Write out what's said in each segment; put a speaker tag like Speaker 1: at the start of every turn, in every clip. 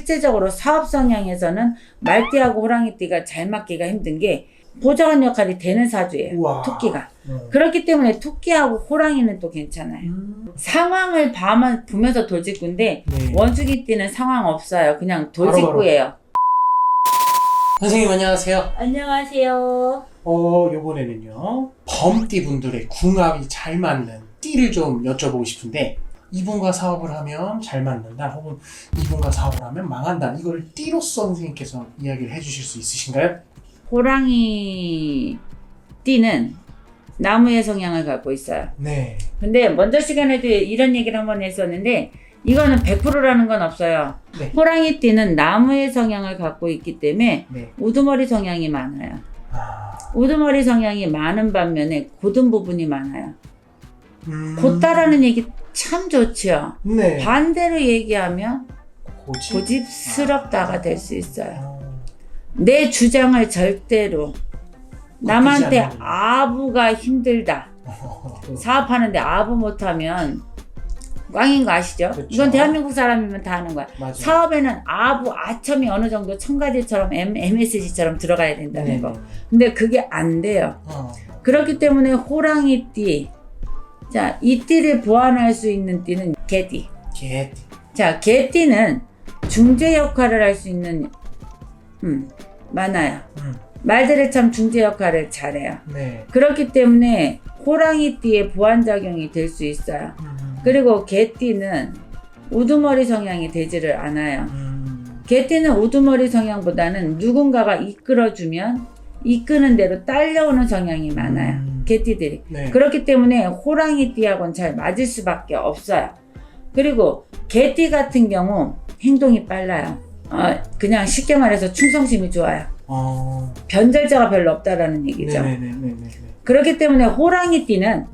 Speaker 1: 실제적으로 사업 성향에서는 말띠하고 호랑이띠가 잘 맞기가 힘든 게 보좌관 역할이 되는 사주예요.
Speaker 2: 우와.
Speaker 1: 토끼가.
Speaker 2: 어.
Speaker 1: 그렇기 때문에 토끼하고 호랑이는 또 괜찮아요.
Speaker 2: 음.
Speaker 1: 상황을 봐만 보면서 돌직구인데
Speaker 2: 네.
Speaker 1: 원숭이띠는 상황 없어요. 그냥 돌직구예요.
Speaker 2: 선생님 안녕하세요.
Speaker 1: 안녕하세요.
Speaker 2: 어 요번에는요 범띠 분들의 궁합이 잘 맞는 띠를 좀 여쭤보고 싶은데 이분과 사업을 하면 잘 맞는다 혹은 이분과 사업을 하면 망한다 이걸 띠로서 선생님께서 이야기를 해주실 수 있으신가요?
Speaker 1: 호랑이 띠는 나무의 성향을 갖고 있어요.
Speaker 2: 네.
Speaker 1: 근데 먼저 시간에도 이런 얘기를 한번 했었는데 이거는 100%라는 건 없어요.
Speaker 2: 네.
Speaker 1: 호랑이 띠는 나무의 성향을 갖고 있기 때문에
Speaker 2: 네.
Speaker 1: 우두머리 성향이 많아요.
Speaker 2: 아.
Speaker 1: 우두머리 성향이 많은 반면에 고든 부분이 많아요.
Speaker 2: 음.
Speaker 1: 곧다라는 얘기 참 좋죠.
Speaker 2: 네.
Speaker 1: 반대로 얘기하면
Speaker 2: 고집.
Speaker 1: 고집스럽다가 될 수 있어요.
Speaker 2: 어.
Speaker 1: 내 주장을 절대로 남한테
Speaker 2: 않는.
Speaker 1: 아부가 힘들다. 사업하는데 아부 못하면 꽝인 거 아시죠?
Speaker 2: 그쵸.
Speaker 1: 이건 대한민국 사람이면 다 아는 거야.
Speaker 2: 맞아요.
Speaker 1: 사업에는 아부, 아첨이 어느 정도 첨가제처럼 M, MSG처럼 들어가야 된다는
Speaker 2: 네.
Speaker 1: 거. 근데 그게 안 돼요.
Speaker 2: 어.
Speaker 1: 그렇기 때문에 호랑이띠. 자, 이 띠를 보완할 수 있는 띠는 개띠.
Speaker 2: 개.
Speaker 1: 자, 개띠는 중재 역할을 할 수 있는, 음, 많아요.
Speaker 2: 음.
Speaker 1: 말들을 참 중재 역할을 잘해요.
Speaker 2: 네.
Speaker 1: 그렇기 때문에 호랑이 띠의 보완 작용이 될 수 있어요.
Speaker 2: 음.
Speaker 1: 그리고 개띠는 우두머리 성향이 되지를 않아요.
Speaker 2: 음.
Speaker 1: 개띠는 우두머리 성향보다는 누군가가 이끌어주면 이끄는 대로 딸려오는 성향이 많아요.
Speaker 2: 음.
Speaker 1: 개띠들이.
Speaker 2: 네.
Speaker 1: 그렇기 때문에 호랑이 띠하고는 잘 맞을 수밖에 없어요. 그리고 개띠 같은 경우 행동이 빨라요. 어, 그냥 쉽게 말해서 충성심이 좋아요.
Speaker 2: 어.
Speaker 1: 변절자가 별로 없다라는 얘기죠.
Speaker 2: 네네네네네.
Speaker 1: 그렇기 때문에 호랑이 띠는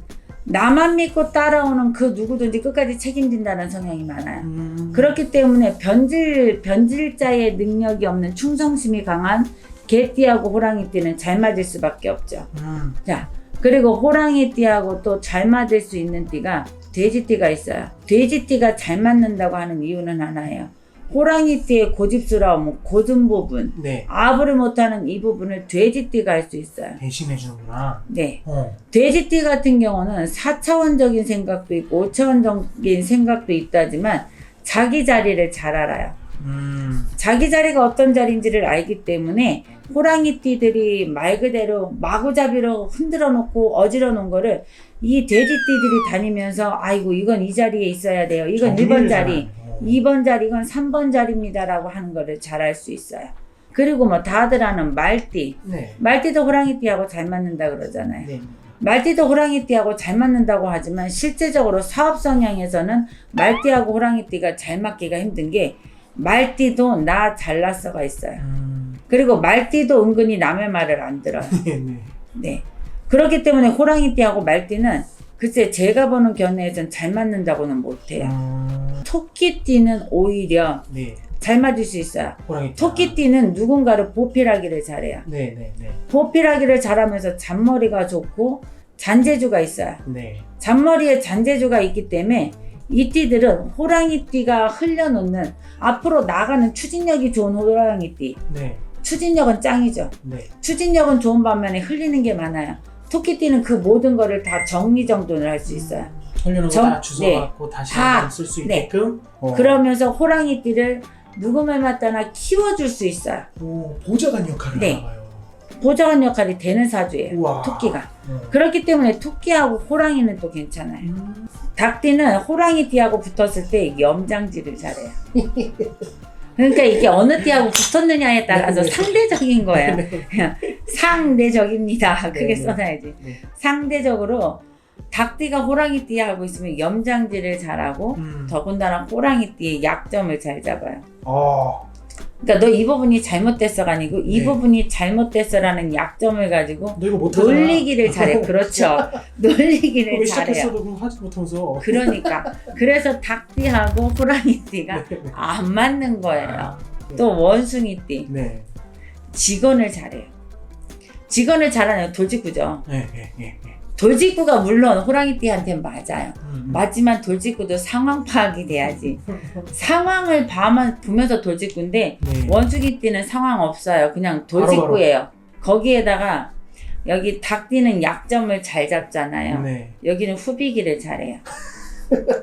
Speaker 1: 나만 믿고 따라오는 그 누구든지 끝까지 책임진다는 성향이 많아요.
Speaker 2: 음.
Speaker 1: 그렇기 때문에 변질 변질자의 능력이 없는 충성심이 강한 개띠하고 호랑이띠는 잘 맞을 수밖에 없죠.
Speaker 2: 음.
Speaker 1: 자, 그리고 호랑이 띠하고 또 잘 맞을 수 있는 띠가 돼지띠가 있어요. 돼지띠가 잘 맞는다고 하는 이유는 하나예요. 호랑이띠의 고집스러움, 고든 부분,
Speaker 2: 네.
Speaker 1: 아부를 못하는 이 부분을 돼지띠가 할 수 있어요.
Speaker 2: 대신해 주는구나.
Speaker 1: 네.
Speaker 2: 어.
Speaker 1: 돼지띠 같은 경우는 4차원적인 생각도 있고 5차원적인 생각도 있다지만 자기 자리를 잘 알아요.
Speaker 2: 음.
Speaker 1: 자기 자리가 어떤 자리인지를 알기 때문에 호랑이띠들이 말 그대로 마구잡이로 흔들어 놓고 어지러 놓은 거를 이 돼지띠들이 다니면서 아이고 이건 이 자리에 있어야 돼요. 이건 1번 자리,
Speaker 2: 어.
Speaker 1: 2번 자리, 이건 3번 자리입니다라고 하는 거를 잘 알 수 있어요. 그리고 뭐 다들 아는 말띠.
Speaker 2: 네.
Speaker 1: 말띠도 호랑이띠하고 잘 맞는다 그러잖아요.
Speaker 2: 네.
Speaker 1: 말띠도 호랑이띠하고 잘 맞는다고 하지만 실제적으로 사업 성향에서는 말띠하고 호랑이띠가 잘 맞기가 힘든 게 말띠도 나 잘났어가 있어요.
Speaker 2: 음.
Speaker 1: 그리고 말띠도 은근히 남의 말을 안 들어요.
Speaker 2: 네, 네.
Speaker 1: 네. 그렇기 때문에 호랑이띠하고 말띠는 글쎄 제가 보는 견해에선 잘 맞는다고는 못해요.
Speaker 2: 음.
Speaker 1: 토끼띠는 오히려
Speaker 2: 네.
Speaker 1: 잘 맞을 수 있어요.
Speaker 2: 호랑이.
Speaker 1: 토끼띠는 누군가를 보필하기를 잘해요.
Speaker 2: 네, 네, 네.
Speaker 1: 보필하기를 잘하면서 잔머리가 좋고 잔재주가 있어요.
Speaker 2: 네.
Speaker 1: 잔머리에 잔재주가 있기 때문에 이 띠들은 호랑이띠가 흘려놓는 앞으로 나가는 추진력이 좋은 호랑이띠.
Speaker 2: 네.
Speaker 1: 추진력은 짱이죠.
Speaker 2: 네.
Speaker 1: 추진력은 좋은 반면에 흘리는 게 많아요. 토끼띠는 그 모든 거를 다 정리정돈을 할 수 있어요.
Speaker 2: 흘려놓은
Speaker 1: 정-
Speaker 2: 거다 주워 갖고 다시
Speaker 1: 다,
Speaker 2: 한번 쓸 수
Speaker 1: 네.
Speaker 2: 있게끔. 어.
Speaker 1: 그러면서 호랑이띠를 누구말 맞다나 키워줄 수 있어요.
Speaker 2: 오, 보좌관 역할을
Speaker 1: 네.
Speaker 2: 하나 봐요.
Speaker 1: 보좌관 역할이 되는 사주예요.
Speaker 2: 우와.
Speaker 1: 토끼가.
Speaker 2: 어.
Speaker 1: 그렇기 때문에 토끼하고 호랑이는 또 괜찮아요.
Speaker 2: 음.
Speaker 1: 닭띠는 호랑이띠하고 붙었을 때 염장질을 잘해요. 그러니까 이게 어느 띠하고 붙었느냐에 따라서
Speaker 2: 네, 네.
Speaker 1: 상대적인 거예요.
Speaker 2: 네.
Speaker 1: 상대적입니다. 크게
Speaker 2: 네, 네.
Speaker 1: 써놔야지.
Speaker 2: 네.
Speaker 1: 상대적으로 닭띠가 호랑이띠 하고 있으면 염장질을 잘하고
Speaker 2: 음.
Speaker 1: 더군다나 호랑이띠의 약점을 잘 잡아요.
Speaker 2: 어.
Speaker 1: 그러니까 너 이 부분이 잘못됐어가 아니고 이
Speaker 2: 네.
Speaker 1: 부분이 잘못됐어라는 약점을 가지고
Speaker 2: 너 이거 못하잖아.
Speaker 1: 놀리기를 잘해. 그렇죠. 놀리기를
Speaker 2: 그걸
Speaker 1: 잘해요.
Speaker 2: 시작했어도 그럼 하지 못하면서.
Speaker 1: 그러니까 그래서 닭띠하고 호랑이띠가
Speaker 2: 네, 네.
Speaker 1: 안 맞는 거예요.
Speaker 2: 아, 네.
Speaker 1: 또 원숭이띠
Speaker 2: 네.
Speaker 1: 직원을 잘해요. 직원을 잘하는 돌직구죠.
Speaker 2: 네, 네, 네, 네.
Speaker 1: 돌직구가 물론 호랑이띠한테는 맞아요.
Speaker 2: 음.
Speaker 1: 맞지만 돌직구도 상황 파악이 돼야지. 상황을 봐만 보면서 돌직구인데
Speaker 2: 네.
Speaker 1: 원숭이띠는 상황 없어요. 그냥 돌직구예요. 거기에다가 여기 닭띠는 약점을 잘 잡잖아요.
Speaker 2: 네.
Speaker 1: 여기는 후비기를 잘해요.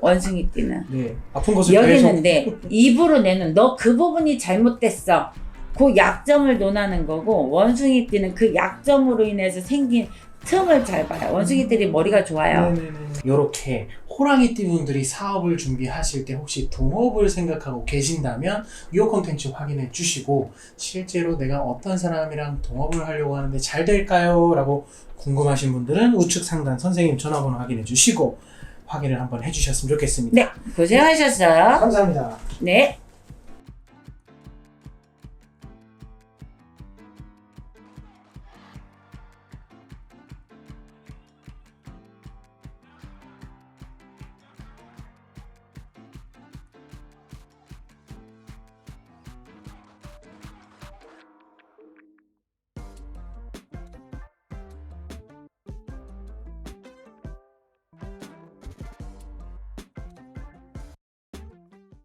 Speaker 1: 원숭이띠는.
Speaker 2: 네. 아픈 것을
Speaker 1: 여기는 네 입으로 내는 너 그 부분이 잘못됐어. 그 약점을 논하는 거고 원숭이 띠는 그 약점으로 인해서 생긴 틈을 잘 봐요. 원숭이들이 머리가 좋아요.
Speaker 2: 이렇게 호랑이 띠 분들이 사업을 준비하실 때 혹시 동업을 생각하고 계신다면 이 콘텐츠 확인해 주시고 실제로 내가 어떤 사람이랑 동업을 하려고 하는데 잘 될까요? 라고 궁금하신 분들은 우측 상단 선생님 전화번호 확인해 주시고 확인을 한번 해주셨으면 좋겠습니다.
Speaker 1: 네, 고생하셨어요.
Speaker 2: 감사합니다.
Speaker 1: 네.